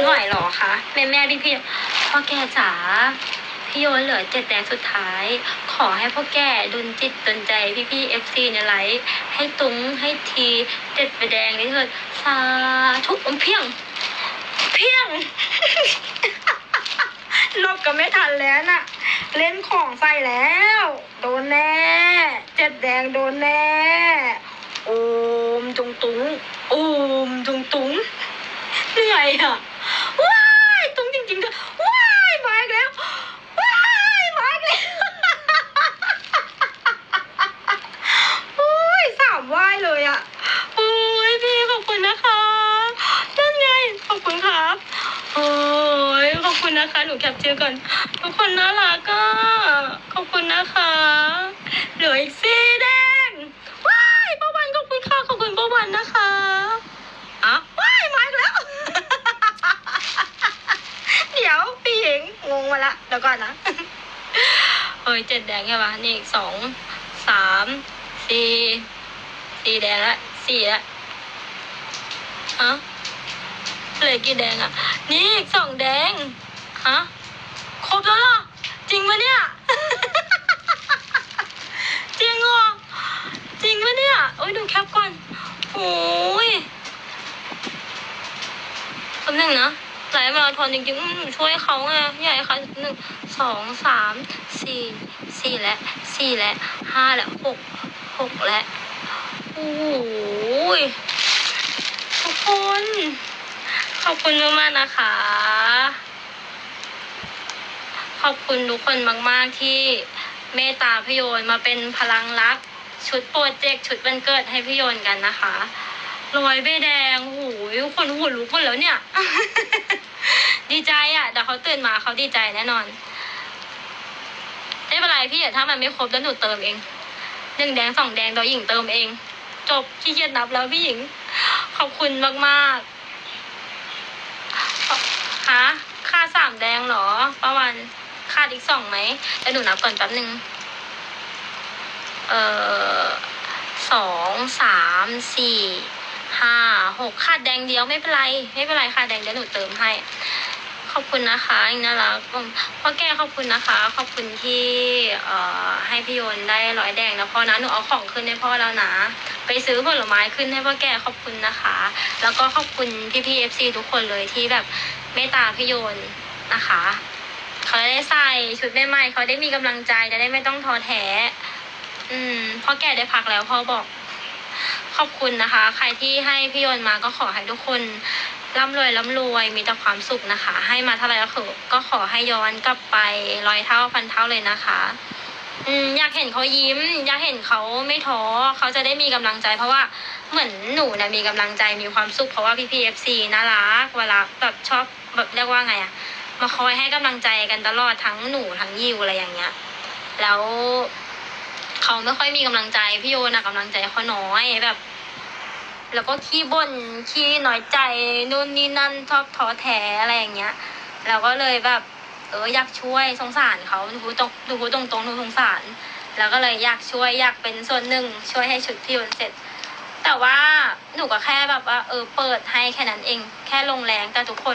นไหวหรอคะแม่แม่พี่พี่พ่อแกจ๋าพี่โยนเหลือเจ็ดแดงสุดท้าย ขอให้พ่อแกดุลจิตดนใจพี่พี่เอฟซีในไลฟ์ให้ตุ้งให้ทีเจ็ดไปแดงนี้เถิดสาธุอมเพียง เพียงลบก็ไม่ทันแล้วน่ะ เล่นของใส่แล้ว โดนแน่ เจ็ดแดงโดนแน่ โอมจงตุงโอมจงตุงเหนื่อยอะ ว้ายตุงจริงๆด้วยว้ายมาอีกแล้ว ว้ายมาอีกแล้ว โอ้ยสามว่ายเลยอะ โอ้ยพี่ขอบคุณนะคะนั่นไง ขอบคุณครับ โอ้ยขอบ คุณนะคะ หนูแคปเจอก่อน ทุกคนน่ารักก็ขอบคุณนะคะเหลืออีกสีแดงว้ายป้าวันขอบคุณค่ะขอบคุณป้าวันนะคะอะว้ายมาอีกแล้ว เดี๋ยวพี่หญิงงงมาละเดี๋ยวก่อนนะเฮ้ยเจ็ดแดงใช่ปะนี่อีกสองสามสี่สี่แดงละสี่ละอะเหลือกี่แดงอะนี่อีกสองแดง ฮะครบแล้วเหรอจริงปะเนี่ย จริงเหรอจริงปะเนี่ยโอ้ยดูแคปก่อนโอ้ยคำหนึ่งนะไหลมาราธอนจริงๆอืมช่วยเขาไงใหญ่ค่ะหนึ่งสองสามสี่สี่และสี่และห้าและหกหกและโอ้ยทุกคน ขอบคุณมากๆนะคะ อบคุณทุกคนมาก ๆ ที่เมตตาพี่โยนมาเป็นพลังรัก ชุดโปรเจกต์ชุดวันเกิดให้พี่โยนกันนะคะรอยใบแดงโอ้ยคนหัวลุกหมดแล้วเนี่ย ดีใจอะเดี๋ยวเขาตื่นมาเขาดีใจแน่นอนไม่เป็นไรพี่ถ้ามันไม่ครบแล้วหนูเติมเองหนึ่งแดงสองแดงตัวหญิงเติมเอง จบขี้เกียจนับแล้วพี่หญิง ขอบคุณมากๆฮะค่าสามแดงเหรอประวัน ดอีกสองไหมแต่หนูนับก่อนแป๊บนึง เอ่อสองสามสี่ห้าหกค่าดแดงเดียวไม่เป็นไร ไม่เป็นไรค่าดแดงเดี๋ยวหนูเติมให้ ขอบคุณนะคะน่ารักพ่อแก้ขอบคุณนะคะ ขอบคุณที่เอ่อให้พี่โยนได้ร้อยแดงนะพ่อนะหนูเอาของขึ้นให้พ่อแล้วนะไปซื้อผลไม้ขึ้นให้พ่อแก้ขอบคุณนะคะ แล้วก็ขอบคุณพี่พี่เอฟซีทุกคนเลยที่แบบเมตตาพี่โยนนะคะ เขาได้ใส่ชุดใหม่ๆเขาได้มีกำลังใจจะได้ไม่ต้องท้อแท้ อืมพ่อแก่ได้พักแล้วพ่อบอก ขอบคุณนะคะ ใครที่ให้พี่ยนมาก็ขอให้ทุกคนร่ำรวยร่ำรวยมีแต่ความสุขนะคะ ให้มาเท่าไหร่ก็คือก็ขอให้ย้อนกลับไปร้อยเท่าพันเท่าเลยนะคะ อืมอยากเห็นเขายิ้ม อยากเห็นเขาไม่ท้อเขาจะได้มีกำลังใจ เพราะว่าเหมือนหนูนี่ยมีกำลังใจมีความสุขเพราะว่าพี่พีเอฟซีน่ารักเวลาแบบชอบแบบเรียกว่าไงอะ มาคอยให้กำลังใจกันตลอดทั้งหนูทั้งยิวอะไรอย่างเงี้ย แล้วเขาไม่ค่อยมีกำลังใจพี่โยนะกำลังใจเขาน้อยแบบ แล้วก็ขี้บ่นขี้น้อยใจนู่นนี่นั่นชอบท้อแท้อะไรอย่างเงี้ยเราก็เลยแบบ เอออยากช่วยสงสารเขาดูตรงดูตรงตรงดูสงสาร แล้วก็เลยอยากช่วยอยากเป็นส่วนหนึ่งช่วยให้ชุดพี่โยนเสร็จแต่ว่าหนูก็แค่แบบว่าเออเปิดให้แค่นั้นเอง แค่ลงแรงแต่ทุกคน